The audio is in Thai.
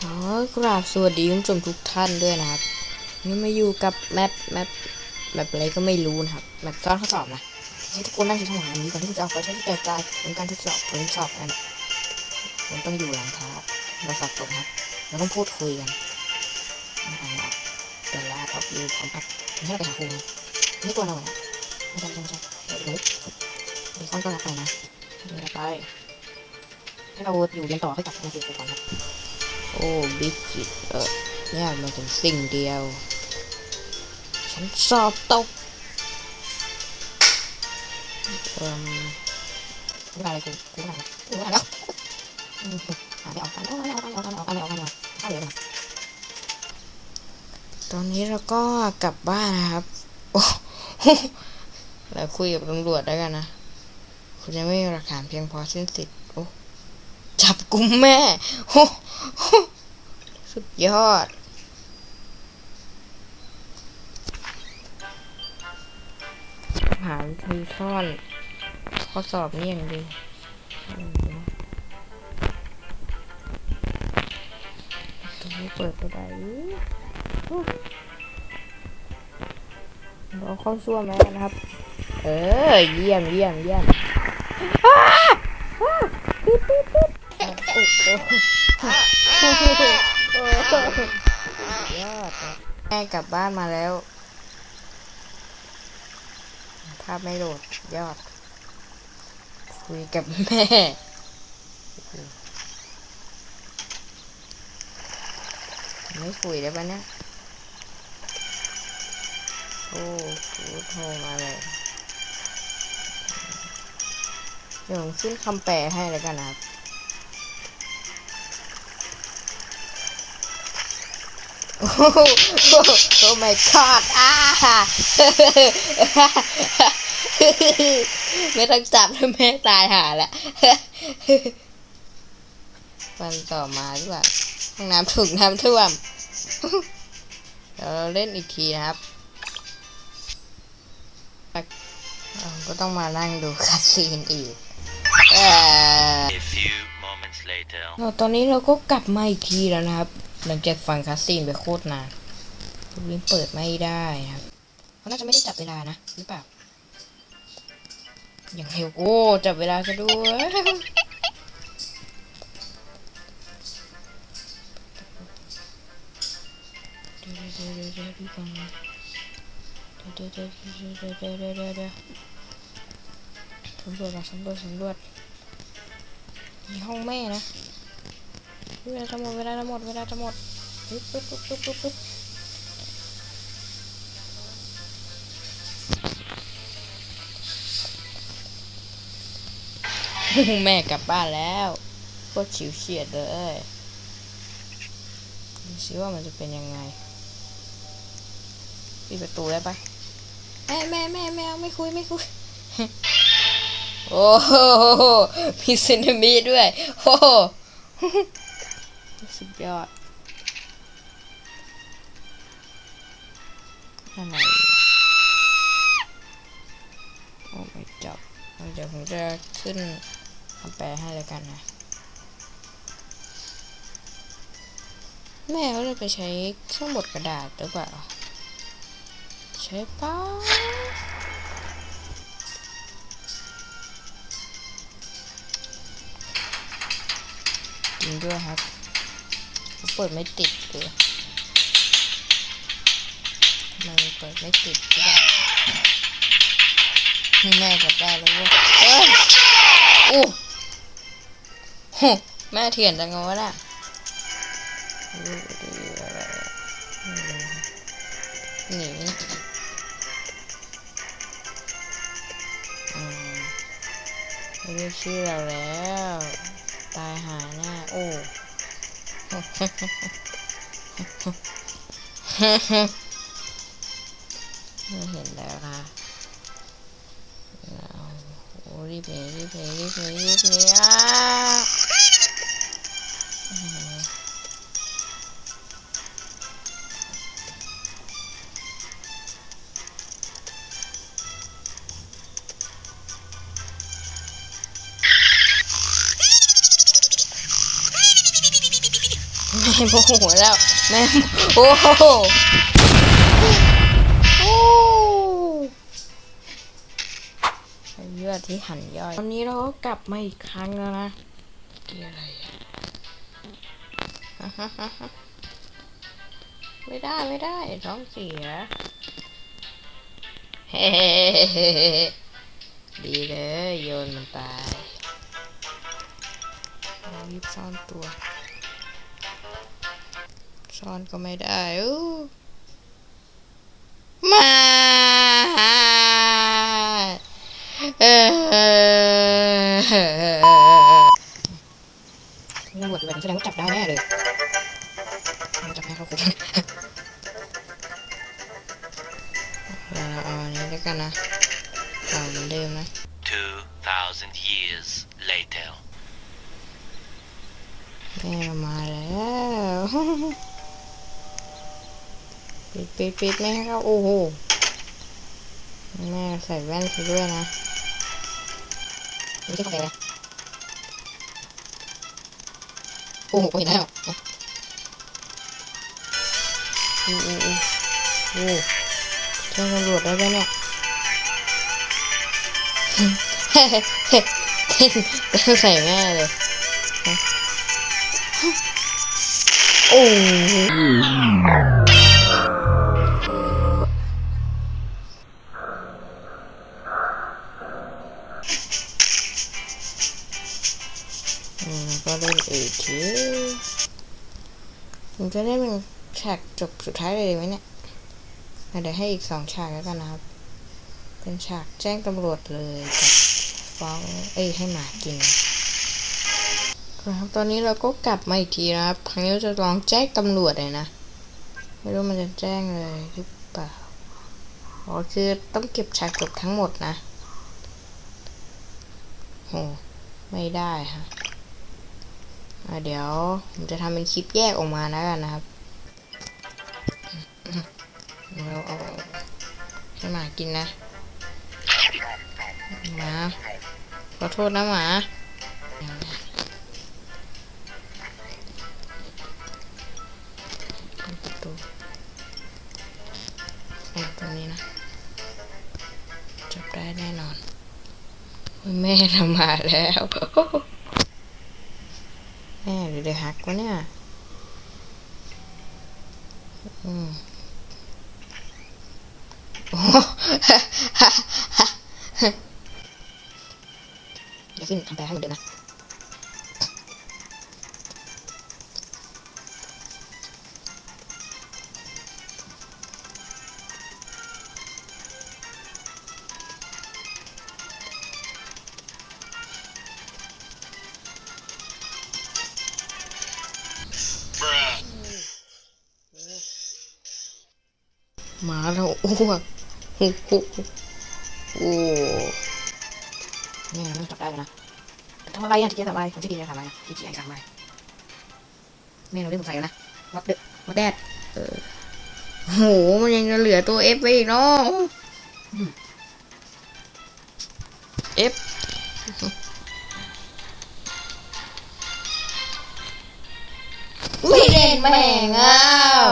ขอกราบสวัสดีคุณผู้ชมทุกท่านด้วยนะครับนี่มาอยู่กับแมปแมปแมปอะไรก็ไม่รู้นะครับแมปซ้อนข้อสอบนะให้ทุกคนนั่งที่ข้างหลังนี้ก่อนที่จะเอาไปใช้ที่ไกลๆผลการทดสอบผลสอบนั้นผมต้องอยู่หลังครับเราสอบตกครับเราต้องพูดคุยกันนะรับเดี๋ยวลาท็อยูพร้อมกับให้เราไปหาครูนะนี่ตัวเราอะไม่ใช่ไม่ใช่ไม่ใช่เดี๋ยวเดี๋ยวเดี๋ยวข้อนก็รับไปนะเดี๋ยวรับไปให้เราอยู่เรียนต่อให้กลับมาเรียนครูก่อนครับ โอ้บิ๊กจิตเออเนี่ยมันเป็นสิ่งเดียว ฉันสอบตกเอ่มอะไรกูกูไม่ได้กูไม่ได้แล้วอืมหาไม่ออกกันเอาไม่ออกกันเอาไม่ออกกันเอาไม่ออกกันเอาเลยนะตอนนี้เราก็กลับบ้านนะครับโอ้แล้วคุยกับตำรวจได้กันนะ คุณยังไม่มีหลักฐานเพียงพอสิ้นสิทธิ จับกุมแม่โอ้สุดยอด หาวิธีซ่อนข้อสอบนี่อย่างดีตรงนี้เปิดไปได้เราเข้าซ่วมแล้วนะครับ เออ เยี่ยมเยี่ยมเยี่ยมอ้าอ้าปิ๊ ยอดอะแม่กลับบ้านมาแล้ว ภาพไม่โหลดยอด คุยกับแม่ไม่คุยได้ปะเนี่ย โอ้โหโทรมาเลยเดี๋ยวผมขึ้นคำแปลให้แล้วกันนะครับ โอ้โหโอ้ my god อ่าไม่ต้องจับแล้วแม่ตายหาละวันต่อมาดีกว่าห้องน้ำถูกน้ำท่วมเดี๋ยวเราเล่นอีกทีนะครับเราก็ต้องมานั่งดูคัดซีนอีกเอ่อ A few moments later. เราตอนนี้เราก็กลับมาอีกทีแล้วนะครับ หลังจากฟังคัสซีนไปโคตรนานลิงเปิดไม่ได้นะครับเขาน่าจะไม่ได้จับเวลานะหรือเปล่า อย่างเร็วโอ้จับเวลาซะด้วยเดี๋ยวเดี๋ยวเดี๋ยวเดี๋ยวดูก่อนนะเดี๋ยวเดี๋ยวเดี๋ยวเดี๋ยวเดี๋ยวเดี๋ยวเดี๋ยวสำรวจสำรวจสำรวจมีห้องแม่นะ เวลาจะหมดเวลาจะหมดเวลาจะหมดปึ๊บปึ๊บปึ๊บปึ๊บปึ๊บปึ๊บแม่กลับบ้านแล้วโคตรฉิวเฉียดเลยดูสิว่ามันจะเป็นยังไงปิดประตูได้ปะแม่แม่แม่แม่เอาไม่คุยไม่คุย โอ้โหมีซึนามิด้วย โอ้โห สุดยอด อะไรโอ้ไม่จับเดี๋ยวผมจะขึ้นคำแปลให้เลยกันนะ แม่เขาเลยไปใช้เครื่องบดกระดาษหรือเปล่า ใช่ปะจริงด้วยครับ เปิดไม่ติดเลยมันเปิดไม่ติดใช่ปะให้แม่กลับได้แล้วเว้ยเอ้ยอู้หูแม่เถียนจังวะน่ะดูดิอะไรอะอืมหนีอืมไม่ได้ชื่อเราแล้ว ตายหาแน่โอ้ ไม่เห็นแล้วค่ะโอ้รีบหนีรีบหนีรีบหนีรีบหนีอะ โมโหแล้วแม่โอ้โหโอ้เลือดที่หันย่อยตอนนี้เราก็กลับมาอีกครั้งแล้วนะเกี่ยอะไรไม่ได้ไม่ได้ท้องเสีย เฮ้ดีเลยโยนมันตายรีบซ่อนตัว ซ่อนก็ไม่ได้อู้มาเออตำรวจอยู่แบบนี้แสดงว่าจับได้แน่เลยจับให้เขาคุกเราเอาอันนี้แล้วกันนะเอาเหมือนเดิมนะ 2,000 years later. แม่มาแล้ว ปิดปิดปิดไม่ให้เข้าโอ้โหแม่ใส่แว่นไปด้วยนะไม่ใช่กาแฟนะโอ้โหเห็นแล้วโอ้โหโอ้โหโอ้โหแจ้งตำรวจได้ไหมเนี่ยเฮ้เฮ้เฮ้เต้ใส่แม่เลยโอ้ เล่นอีกทีผมจะได้เป็นฉากจบสุดท้ายเลยไหมเนี่ยเดี๋ยวให้อีกสองฉากแล้วกันนะครับ เป็นฉากแจ้งตำรวจเลยกับฟ้องเอ้ยให้หมากินครับตอนนี้เราก็กลับมาอีกทีนะครับ ครั้งนี้จะลองแจ้งตำรวจเลยนะ ไม่รู้มันจะแจ้งเลยหรือเปล่าอ๋อคือต้องเก็บฉากจบทั้งหมดนะโหไม่ได้ฮะ เดี๋ยวผมจะทำเป็นคลิปแยกออกมาแล้วกันนะครับเราเอาให้หมากินนะ หมา ขอโทษนะหมาเดี๋ยวนะเปิดประตูอะตรงนี้นะ จับได้แน่นอน แม่ทำมาแล้ว แม่หรือเดี๋ยวหักวะเนี่ย อืมโอ้เดี๋ยวขึ้นทำแปลให้เหมือนเดิมนะ หมาเราอ้วกโอ้โหโอ้เนี่ยมันจับได้แล้วนะทำอะไรอะที่เกียจทำอะไรผมที่เกียจทำอะไรที่เกียจทำอะไรแม่เราเริ่มสงสัยแล้วนะวัดเดวัดแดดเออโหมันยังจะเหลือตัวเอฟไว้อีกเนาะเอฟไม่เล่นแม่งอ้าว